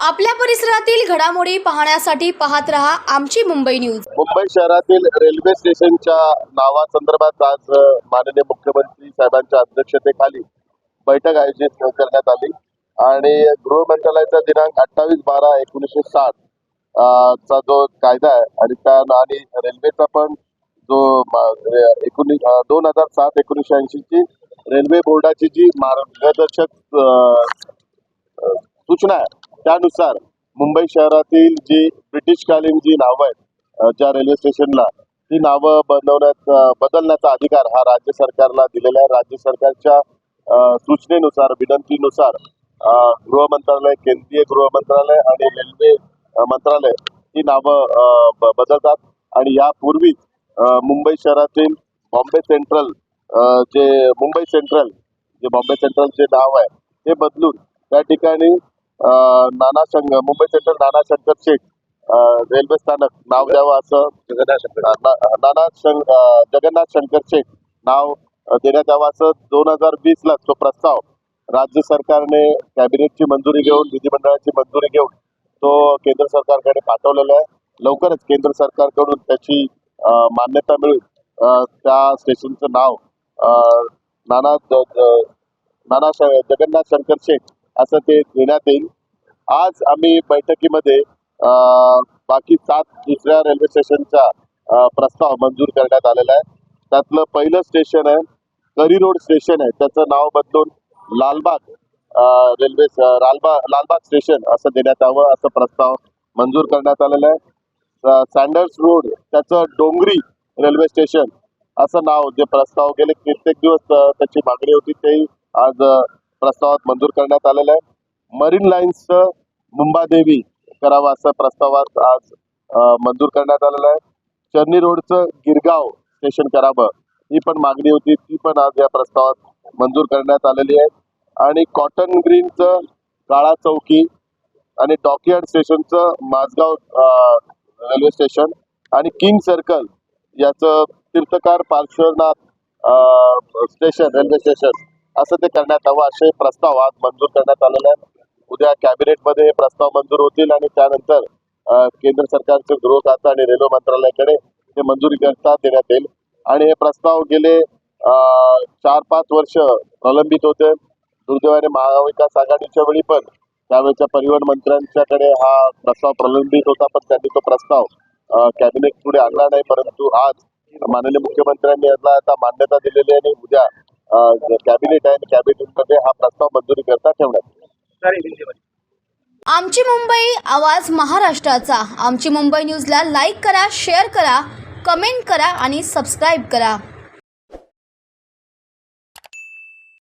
आपल्या परिसरातील घडामोडी पाहण्यासाठी पाहत रहा आमची मुंबई न्यूज. मुंबई शहरातील रेल्वे स्टेशनच्या नावासंदर्भात आज माननीय मुख्यमंत्री साहेबांच्या अध्यक्षतेखाली बैठक आयोजित करण्यात आली. आणि गृह मंत्रालयाचा दिनांक अठ्ठावीस बारा एकोणीसशे साठ चा जो कायदा आहे आणि त्या आणि रेल्वेचा पण जो एकोणीस दोन हजार सात एकोणीसशे ऐंशीची रेल्वे बोर्डाची जी मार्गदर्शक सूचना आहे त्यानुसार मुंबई शहरातील जी ब्रिटिशकालीन जी नावं आहेत ज्या रेल्वे स्टेशनला ती नावं बनवण्यात बदलण्याचा अधिकार हा राज्य सरकारला दिलेला आहे. राज्य सरकारच्या सूचनेनुसार विनंतीनुसार गृह मंत्रालय केंद्रीय गृह मंत्रालय आणि रेल्वे मंत्रालय ही नावं ब- बदलतात. आणि यापूर्वीच मुंबई शहरातील बॉम्बे सेंट्रल जे मुंबई सेंट्रल जे बॉम्बे सेंट्रल जे नाव आहे ते बदलून त्या ठिकाणी नाना शंक मुंबई सेंट्रल नाना शंकर शेठ अ, रेल्वे स्थानक नाव द्यावं असं. ना- नाना शं अ, जगन्नाथ शंकर शेठ नाव देण्यात यावं असं. दोन हजार वीस ला तो प्रस्ताव राज्य सरकारने कॅबिनेटची मंजुरी घेऊन विधिमंडळाची मंजुरी घेऊन तो केंद्र सरकारकडे पाठवलेला आहे. लवकरच केंद्र सरकारकडून त्याची मान्यता मिळून त्या स्टेशनचं नाव नाना नाना जगन्नाथ शंकर शेठ असं ते देण्यात येईल. आज आम्ही बैठकीमध्ये बाकी सात दुसऱ्या रेल्वे स्टेशनचा प्रस्ताव मंजूर करण्यात आलेला आहे. त्यातलं पहिलं स्टेशन आहे करी रोड स्टेशन आहे. त्याचं नाव बदलून लालबाग रेल्वे लालबाग लालबाग स्टेशन असं देण्यात यावं असं प्रस्ताव मंजूर करण्यात आलेला आहे. सँडर्स रोड त्याचं डोंगरी रेल्वे स्टेशन असं नाव जे प्रस्ताव गेले कित्येक दिवस त्याची मागणी होती तेही आज प्रस्तावात मंजूर करण्यात आलेलं आहे. मरीन लाईन्सचं मुंबादेवी करावं असं प्रस्तावात आज मंजूर करण्यात आलेलं आहे. चर्नी रोडचं गिरगाव स्टेशन करावं ही पण मागणी होती ती पण आज या प्रस्तावात मंजूर करण्यात आलेली आहे. आणि कॉटन ग्रीनचं काळा चौकी आणि डॉकयार्ड स्टेशनचं माझगाव रेल्वे स्टेशन आणि किंग सर्कल याचं Tirthankar Parshvanath station railway station असं ते करण्यात यावं असे प्रस्ताव आज मंजूर करण्यात आलेले आहेत. उद्या कॅबिनेटमध्ये हे प्रस्ताव मंजूर होतील आणि त्यानंतर केंद्र सरकारचे गृह खातं आणि रेल्वे मंत्रालयाकडे ते मंजुरी करता देण्यात येईल. आणि हे प्रस्ताव गेले चार पाच वर्ष प्रलंबित होते. दुर्दैवाने महाविकास आघाडीच्या वेळी पण त्यावेळेच्या परिवहन मंत्र्यांच्याकडे हा प्रस्ताव प्रलंबित होता पण त्यांनी तो प्रस्ताव कॅबिनेट पुढे आणला नाही. परंतु आज माननीय मुख्यमंत्र्यांनी याला आता मान्यता दिलेली आहे आणि उद्या कॅबिनेट आहे कॅबिनेटमध्ये हा प्रस्ताव मंजुरी करता ठेवण्यात आमची मुंबई आवाज महाराष्ट्राचा. आमची मुंबई न्यूजला लाईक करा शेअर करा कमेंट करा आणि सबस्क्राईब करा.